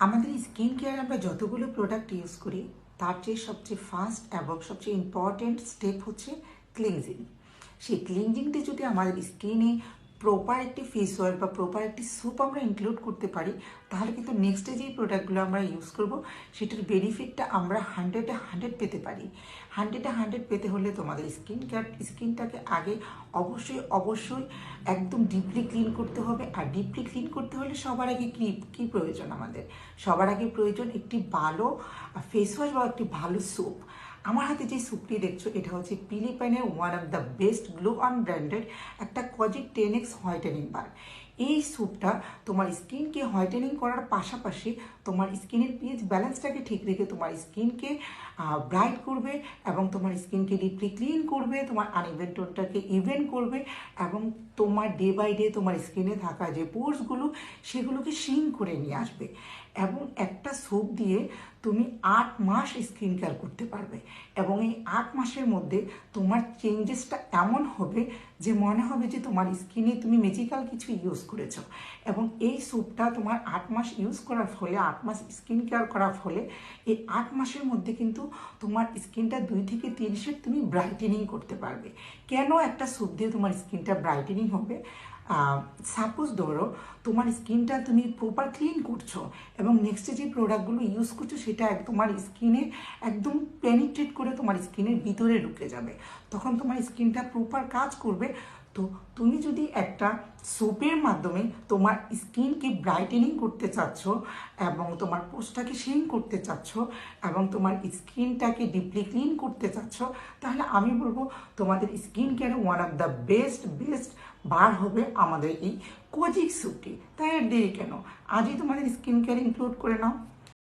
আমাদের skin care আমরা যতগুলো প্রোডাক্ট ইউজ করি, তার চেয়ে সবচেয়ে ফার্স্ট এবং সবচেয়ে ইম্পর্টেন্ট স্টেপ হচ্ছে ক্লিনজিং সেই ক্লিনজিংটি যদি আমাদের স্কিনে প্রপার একটি ফেস অয়েল বা প্রপার একটি স্যুপ আমরা ইনক্লুড করতে পারি, তাহলে কিন্তু নেক্সটে যেই প্রোডাক্টগুলো আমরা ইউজ করব, সেটার বেনিফিটটা আমরা হান্ড্রেডে হান্ড্রেড পেতে পারি। হান্ড্রেডে হান্ড্রেড পেতে হলে তোমাদের স্কিন কেয়ার স্কিনটাকে আগে অবশ্যই অবশ্যই একদম ডিপলি ক্লিন করতে হবে। আর ডিপলি ক্লিন করতে হলে সবার আগে কী কী প্রয়োজন আমাদের? সবার আগে প্রয়োজন একটি ভালো ফেস ওয়াশ বা একটি ভালো স্যুপ আমার হাতে যে স্যুপটি দেখছ, এটা হচ্ছে পিলিপাইনের one of the best glow on branded একটা kojic ten X whitening bar এই স্যুপটা তোমার স্কিনকে হোয়াইটেনিং করার পাশাপাশি তোমার স্কিনের পিএইচ ব্যালেন্সটাকে ঠিক রেখে তোমার স্কিনকে ব্রাইট করবে এবং তোমার স্কিনকে ডিপলি ক্লিন করবে, তোমার আনইভেন টোনটাকে ইভেন করবে এবং তোমার ডে বাই ডে তোমার স্কিনে থাকা যে পোর্সগুলো সেগুলোকে শিং করে নিয়ে আসবে। এবং একটা স্যুপ দিয়ে তুমি আট মাস স্কিন কেয়ার করতে পারবে এবং এই আট মাসের মধ্যে তোমার চেঞ্জেসটা এমন হবে যে মনে হবে যে তোমার স্কিনে তুমি মেজিক্যাল কিছু ইউজ করেছ এবং এই স্যুপটা তোমার আট মাস ইউজ করার ফলে, আট মাস স্কিন কেয়ার করার ফলে এই আট মাসের মধ্যে কিন্তু তোমার স্কিনটা দুই থেকে তিন শেড তুমি ব্রাইটেনিং করতে পারবে। কেন একটা স্যুপ দিয়ে তোমার স্কিনটা ব্রাইটেনিং হবে? সাপোজ ধরো, তোমার স্কিনটা তুমি প্রপার ক্লিন করছ এবং নেক্সটে যে প্রোডাক্টগুলো ইউজ করছ, সেটা তোমার স্কিনে একদম পেনিট্রেট করে তোমার স্কিনের ভিতরে ঢুকে যাবে। তখন তোমার স্কিনটা প্রপার কাজ করবে। তো তুমি যদি একটা সোপের মাধ্যমে তোমার স্কিনকে ব্রাইটেনিং করতে চাচ্ছ এবং তোমার পোস্টটাকে শেন করতে চাচ্ছ এবং তোমার স্কিনটাকে ডিপলি ক্লিন করতে চাচ্ছ, তাহলে আমি বলব তোমাদের স্কিন কেয়ারে one of the best best bar হবে আমাদের এই কোজিক স্যুপটি তাই আর দেরি কেন? আজই তোমাদের স্কিন কেয়ার ইনক্লুড করে নাও।